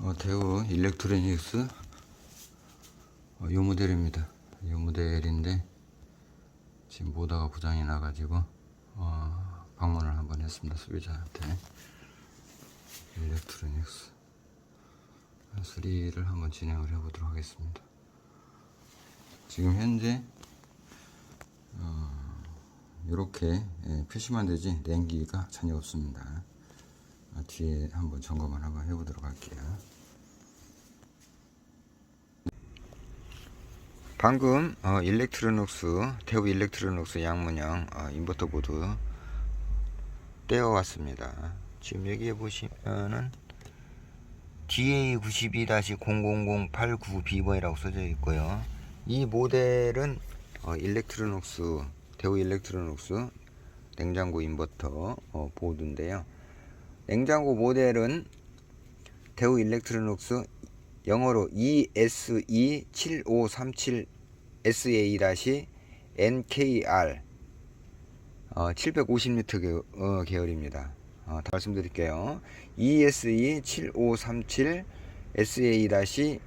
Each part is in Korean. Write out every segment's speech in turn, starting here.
어, 대우 일렉트로닉스 어, 요 모델입니다. 요 모델인데 지금 모다가 고장이 나가지고 어, 방문을 한번 했습니다. 소비자한테 일렉트로닉스 수리를 한번 진행을 해보도록 하겠습니다. 지금 현재 이렇게 표시만 되지 냉기가 전혀 없습니다. 아, 뒤에 한번 점검을 한번 해보도록 할게요. 방금 어, 일렉트로닉스 대우 일렉트로닉스 양문형 어, 인버터 보드 떼어왔습니다. 지금 여기에 보시면은 DA92-000892번이라고 써져 있고요. 이 모델은 어, 일렉트로닉스 대우 일렉트로닉스 냉장고 인버터 어, 보드인데요. 냉장고 모델은 대우 일렉트로닉스 영어로 E ESE7537SA-NKR 어, 750리터 계, 어, 계열입니다. 어, 다 말씀드릴게요. E ESE7537 SA-NKR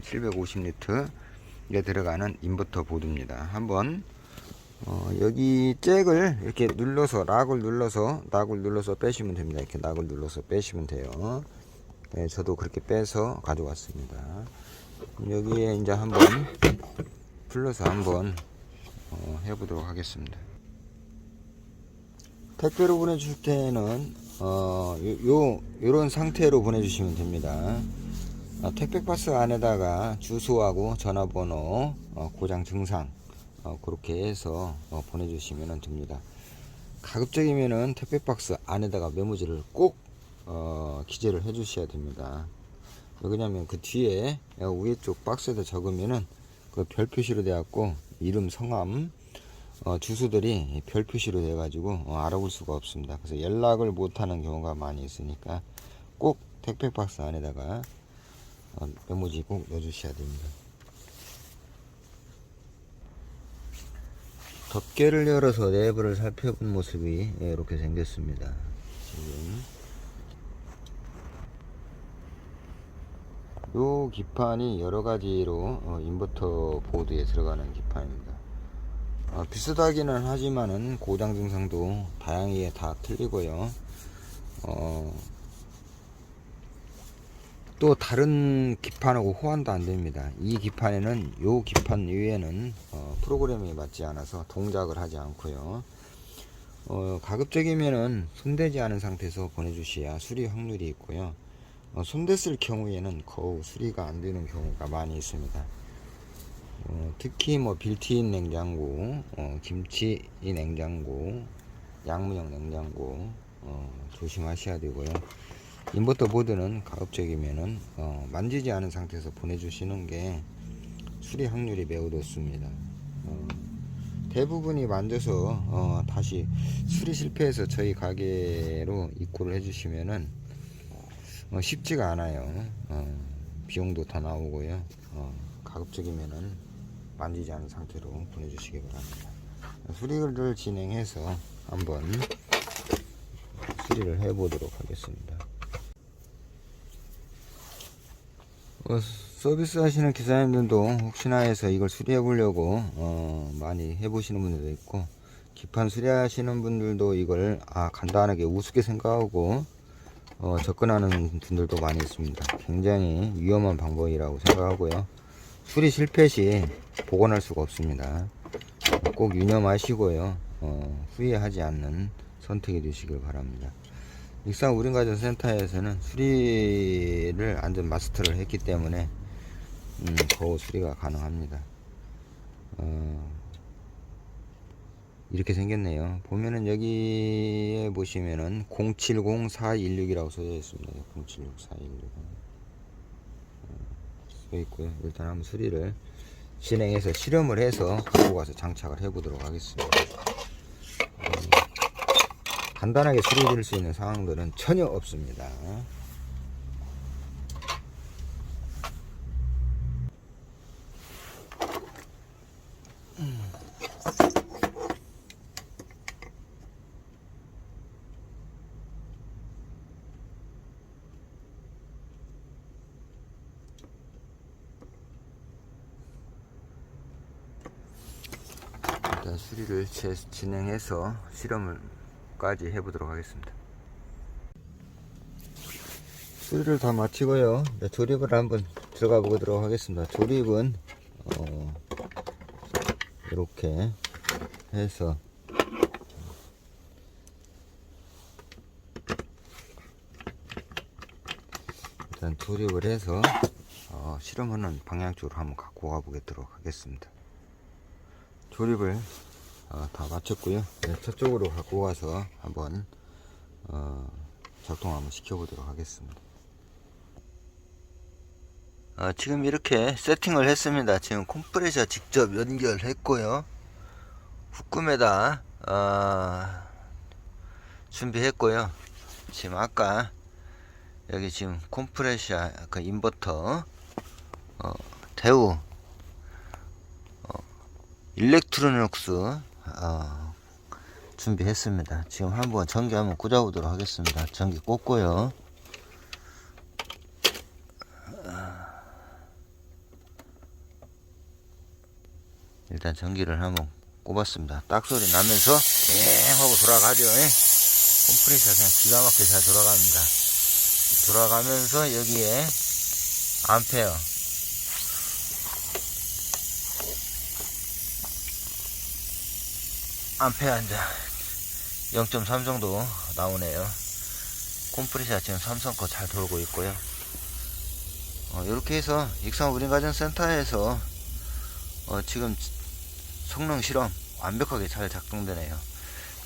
750리터에 들어가는 인버터 보드입니다. 한번 어, 여기 잭을 이렇게 눌러서 락을 눌러서 락을 눌러서 빼시면 됩니다. 이렇게 락을 눌러서 빼시면 돼요. 네, 저도 그렇게 빼서 가져왔습니다. 여기에 이제 한번 풀러서 한번 어, 해보도록 하겠습니다. 택배로 보내주실 때는 어, 요, 요 요런 상태로 보내주시면 됩니다. 어, 택배 박스 안에다가 주소하고 전화번호, 어, 고장 증상 어, 그렇게 해서 어, 보내주시면 됩니다. 가급적이면은 택배 박스 안에다가 메모지를 꼭 어, 기재를 해주셔야 됩니다. 왜냐면 그 뒤에 위에 쪽 박스에다 적으면은 그 별 표시로 돼갖고 이름, 성함, 어, 주소들이 별 표시로 돼가지고 어, 알아볼 수가 없습니다. 그래서 연락을 못하는 경우가 많이 있으니까 꼭 택배 박스 안에다가 어, 메모지 꼭 넣어주셔야 됩니다. 덮개를 열어서 내부를 살펴본 모습이 예, 이렇게 생겼습니다. 지금 요 기판이 여러 가지로 어, 인버터 보드에 들어가는 기판입니다. 어, 비슷하기는 하지만은 고장 증상도 다양하게 다 틀리고요. 어, 또 다른 기판하고 호환도 안 됩니다. 이 기판에는 요 기판 위에는 어, 프로그램이 맞지 않아서 동작을 하지 않고요. 어, 가급적이면은 손대지 않은 상태에서 보내주셔야 수리 확률이 있고요. 어, 손댔을 경우에는 거의 수리가 안 되는 경우가 많이 있습니다. 어, 특히 뭐 빌트인 냉장고, 어, 김치 냉장고, 양문형 냉장고 어, 조심하셔야 되고요. 인버터 보드는 가급적이면은 어, 만지지 않은 상태에서 보내주시는 게 수리 확률이 매우 높습니다. 어, 대부분이 만져서 어, 다시 수리 실패해서 저희 가게로 입고를 해주시면은 어, 쉽지가 않아요. 어, 비용도 더 나오고요. 어, 가급적이면은 만지지 않은 상태로 보내주시기 바랍니다. 수리를 진행해서 한번 수리를 해보도록 하겠습니다. 어, 서비스 하시는 기사님들도 혹시나 해서 이걸 수리해 보려고 어, 많이 해보시는 분들도 있고 기판 수리하시는 분들도 이걸 아 간단하게 우습게 생각하고 어, 접근하는 분들도 많이 있습니다. 굉장히 위험한 방법이라고 생각하고요. 수리 실패 시 복원할 수가 없습니다. 꼭 유념하시고요. 어, 후회하지 않는 선택이 되시길 바랍니다. 익산 우린가전센터에서는 수리를 안전 마스터를 했기 때문에 음, 거우 수리가 가능합니다. 어, 이렇게 생겼네요. 보면은 여기에 보시면은 070416이라고 써져 있습니다. 076416. 써 있고요. 일단 한번 수리를 진행해서 실험을 해서 갖고 가서 장착을 해 보도록 하겠습니다. 간단하게 수리될 수 있는 상황들은 전혀 없습니다. 일단 수리를 진행해서 실험을 까지 해보도록 하겠습니다. 수리를 다 마치고요. 이제 조립을 한번 들어가 보도록 하겠습니다. 조립은 어, 이렇게 해서 일단 조립을 해서 어, 실험하는 방향 쪽으로 한번 갖고 가 보도록 하겠습니다. 조립을 어, 다 마쳤고요. 네, 저쪽으로 갖고 가서 한번 어, 작동 한번 시켜보도록 하겠습니다. 어, 지금 이렇게 세팅을 했습니다. 지금 컴프레셔 직접 연결했고요. 후금에다 어, 준비했고요. 지금 아까 여기 지금 컴프레셔 그 인버터 어, 대우 어, 일렉트로닉스 어, 준비했습니다. 지금 한번 전기 한번 꽂아보도록 하겠습니다. 전기 꽂고요. 일단 전기를 한번 꼽았습니다. 딱 소리 나면서 엥 하고 돌아가죠. 예. 컴프레셔 그냥 기가 막히게 잘 돌아갑니다. 돌아가면서 여기에 암페어 암페어 이제 0.3 정도 나오네요. 컴프레셔 지금 삼성 거 잘 돌고 있고요. 어, 이렇게 해서 익산 우린가전센터에서 어, 지금 성능 실험 완벽하게 잘 작동되네요.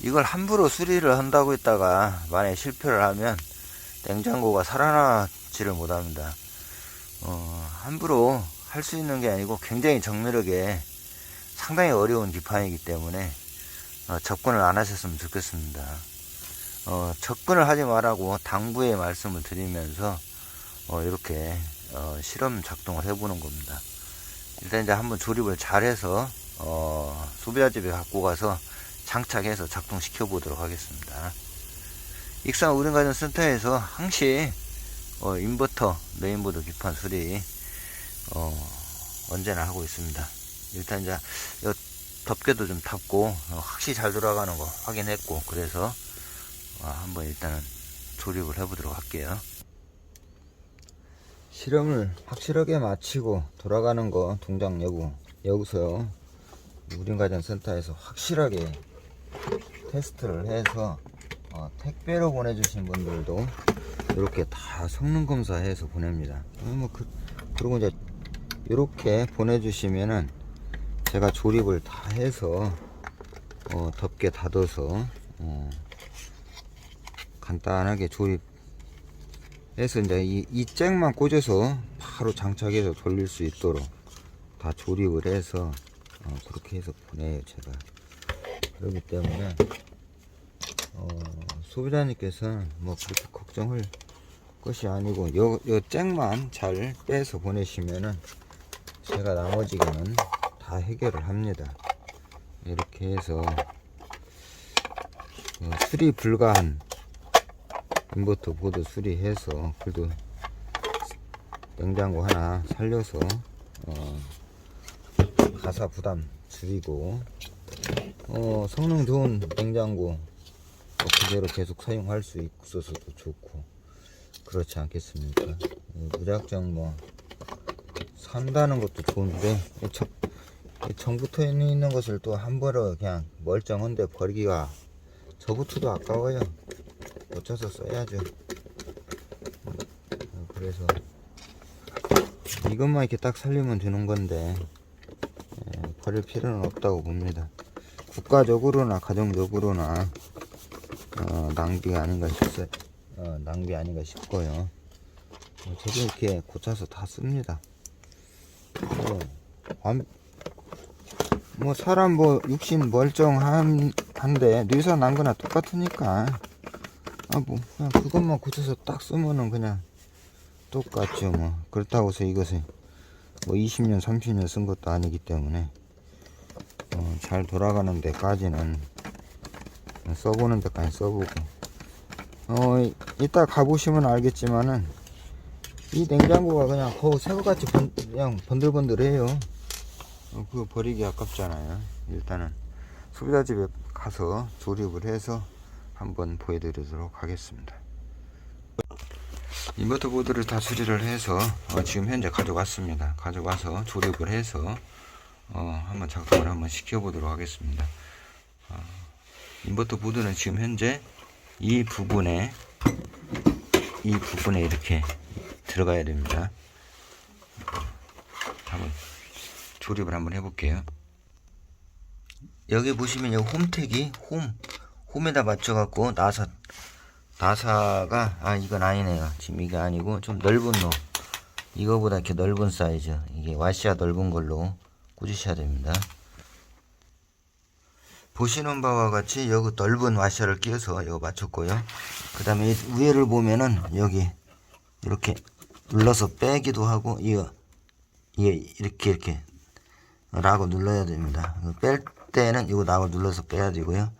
이걸 함부로 수리를 한다고 했다가 만약에 실패를 하면 냉장고가 살아나지를 못합니다. 어, 함부로 할 수 있는 게 아니고 굉장히 정밀하게 상당히 어려운 기판이기 때문에 어, 접근을 안 하셨으면 좋겠습니다. 어, 접근을 하지 말라고 당부의 말씀을 드리면서 어, 이렇게 어, 실험 작동을 해보는 겁니다. 일단 이제 한번 조립을 잘해서 어, 소비자 집에 갖고 가서 장착해서 작동시켜 보도록 하겠습니다. 익산 우린가전 센터에서 항시 어, 인버터, 메인보드 기판 수리 어, 언제나 하고 있습니다. 일단 이제 요 덮개도 좀 탔고 어, 확실히 잘 돌아가는 거 확인했고 그래서 어, 한번 일단은 조립을 해보도록 할게요. 실험을 확실하게 마치고 돌아가는 거 동작 여부 여기서 우린가전센터에서 확실하게 테스트를 해서 어, 택배로 보내주신 분들도 이렇게 다 성능 검사해서 보냅니다. 어, 뭐 그, 그리고 이제 이렇게 보내주시면은 제가 조립을 다 해서 어, 덮개 닫아서 어, 간단하게 조립 해서 이제 이, 이 잭만 꽂아서 바로 장착해서 돌릴 수 있도록 다 조립을 해서 어, 그렇게 해서 보내요 제가. 그렇기 때문에 어, 소비자님께서는 뭐 그렇게 걱정할 것이 아니고 요, 요 잭만 잘 빼서 보내시면은 제가 나머지는 다 해결을 합니다. 이렇게 해서 어, 수리 불가한 인버터 보드 수리해서 그래도 냉장고 하나 살려서 어, 가사 부담 줄이고 어, 성능 좋은 냉장고 어, 그대로 계속 사용할 수 있어서도 좋고 그렇지 않겠습니까? 어, 무작정 뭐 산다는 것도 좋은데 이 정- 이 정부터 있는 것을 또한 번에 그냥 멀쩡한데 버리기가 저부터도 아까워요 고쳐서 써야죠. 어, 그래서 이것만 이렇게 딱 살리면 되는 건데 예, 버릴 필요는 없다고 봅니다. 국가적으로나 가정적으로나 어, 낭비가 아닌가 싶어요. 어, 낭비 아닌가 싶고요. 어, 저도 이렇게 고쳐서 다 씁니다. 뭐, 완- 뭐 사람 뭐 육신 멀쩡한 한데 뇌사 난 거나 똑같으니까 아, 뭐, 그냥 그것만 고쳐서 딱 쓰면은 그냥 똑같죠, 뭐. 그렇다고 해서 이것을 뭐 20년, 30년 쓴 것도 아니기 때문에, 어, 잘 돌아가는 데까지는 써보는 데까지 써보고, 어, 이- 이따 가보시면 알겠지만은, 이 냉장고가 그냥 거의 새거같이 번, 그냥 번들번들해요. 어, 그거 버리기 아깝잖아요. 일단은. 소비자집에 가서 조립을 해서 한번 보여드리도록 하겠습니다. 인버터 보드를 다 수리를 해서 어, 지금 현재 가져왔습니다. 가져와서 조립을 해서 어, 한번 작동을 한번 시켜보도록 하겠습니다. 어, 인버터 보드는 지금 현재 이 부분에 이 부분에 이렇게 들어가야 됩니다. 한번 조립을 한번 해볼게요. 여기 보시면 여기 홈택이 홈 홈에다 맞춰갖고 나사 나사가 아 이건 아니네요. 지금 이게 아니고 좀 넓은 로 이거보다 이렇게 넓은 사이즈 이게 와시아 넓은 걸로 꽂으셔야 됩니다. 보시는 바와 같이 여기 넓은 와셔를 끼워서 이거 맞췄고요. 그 다음에 위에를 보면은 여기 이렇게 눌러서 빼기도 하고 이거 이게 이렇게 이렇게 라고 눌러야 됩니다. 뺄 때는 이거 나고 눌러서 빼야 되고요.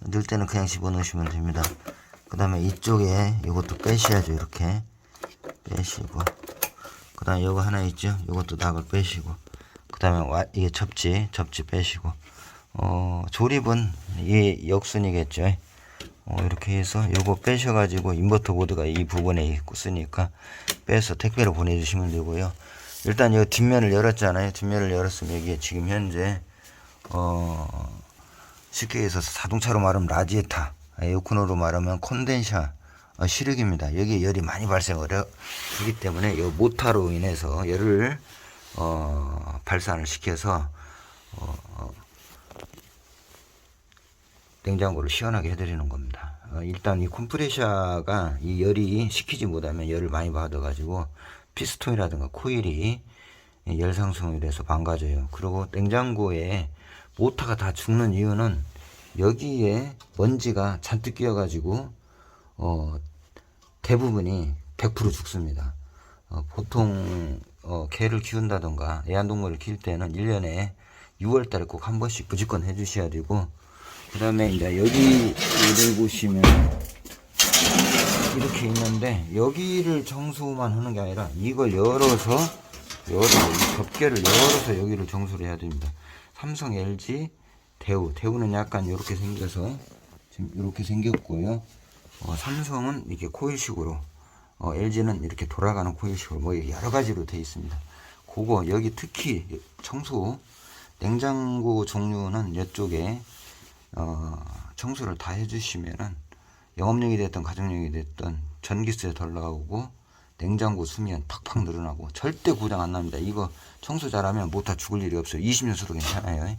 넣을 때는 그냥 집어넣으시면 됩니다. 그 다음에 이쪽에 이것도 빼셔야죠. 이렇게 빼시고 그 다음에 이거 하나 있죠. 이것도 낙을 빼시고 그 다음에 와, 이게 접지 접지 빼시고 어, 조립은 이 역순이겠죠. 어, 이렇게 해서 요거 빼셔가지고 인버터 보드가 이 부분에 있고 쓰니까 빼서 택배로 보내주시면 되고요. 일단 이 뒷면을 열었잖아요. 뒷면을 열었으면 여기에 지금 현재 어, 쉽게 해서 자동차로 말하면 라지에타, 에어컨으로 말하면 콘덴샤 어, 시력입니다. 여기에 열이 많이 발생을 하기 때문에 이 모타로 인해서 열을 어, 발산을 시켜서 어, 어, 냉장고를 시원하게 해드리는 겁니다. 어, 일단 이 컴프레셔가 이 열이 식히지 못하면 열을 많이 받아가지고 피스톤이라든가 코일이 열 상승이 돼서 망가져요. 그리고 냉장고에 모터가 다 죽는 이유는 여기에 먼지가 잔뜩 끼어가지고 어, 대부분이 100% 죽습니다. 어, 보통 어, 개를 키운다던가 애완동물을 키울 때는 1년에 6월 달에 꼭 한 번씩 무조건 해주셔야 되고 그 다음에 이제 여기를 보시면 이렇게 있는데 여기를 청소만 하는 게 아니라 이걸 열어서 열어서 이 덮개를 열어서 여기를 청소를 해야 됩니다. 삼성, LG, 대우. 대우는 약간 이렇게 생겨서 지금 이렇게 생겼고요. 어, 삼성은 이렇게 코일식으로, 어, LG는 이렇게 돌아가는 코일식으로 뭐 여러 가지로 되어 있습니다. 그거 여기 특히 청소 냉장고 종류는 이쪽에 어, 청소를 다 해주시면은 영업용이 됐든 가정용이 됐든 전기세 덜 나오고 냉장고 수면 팍팍 늘어나고 절대 고장 안 납니다. 이거 청소 잘하면 못다 죽을 일이 없어요. 20년 쓰도 괜찮아요.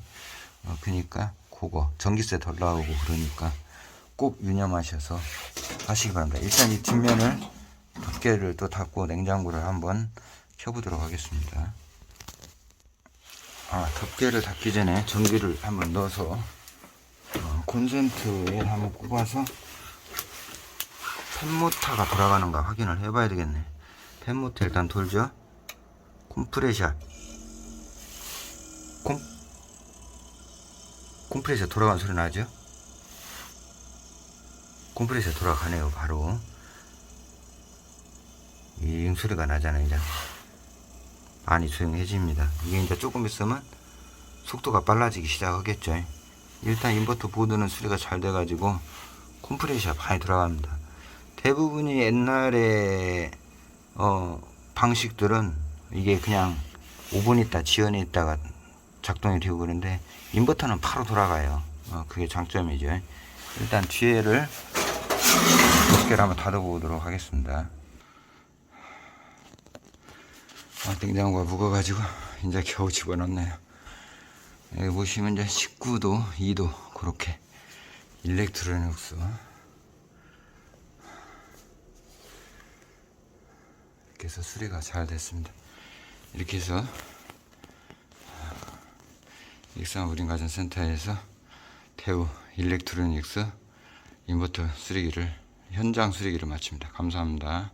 어, 그러니까 그거 전기세 덜 나오고 그러니까 꼭 유념하셔서 하시기 바랍니다. 일단 이 뒷면을 덮개를 또 닫고 냉장고를 한번 켜보도록 하겠습니다. 아, 덮개를 닫기 전에 전기를 한번 넣어서 어, 콘센트에 한번 꼽아서 팬모터가 돌아가는가 확인을 해봐야 되겠네. 팬모터 일단 돌죠. 콤프레셔. 콤, 콤프레셔 돌아가는 소리 나죠? 콤프레셔 돌아가네요, 바로. 잉 소리가 나잖아요, 이제. 많이 조용해집니다. 이게 이제 조금 있으면 속도가 빨라지기 시작하겠죠. 일단 인버터 보드는 수리가 잘 돼가지고 컴프레셔 많이 들어갑니다. 대부분이 옛날에 어 방식들은 이게 그냥 5분 있다 지연해 있다가 작동이 되고 그런데 인버터는 바로 돌아가요. 어, 그게 장점이죠. 일단 뒤에를 몇 개를 한번 닫아보도록 하겠습니다. 아, 냉장고가 무거워가지고 이제 겨우 집어넣네요. 여기 보시면 이제 19도, 2도 그렇게 일렉트로닉스 이렇게 해서 수리가 잘 됐습니다. 이렇게 해서 익산 우린가전센터에서 태우 일렉트로닉스 인버터 수리기를 현장 수리기를 마칩니다. 감사합니다.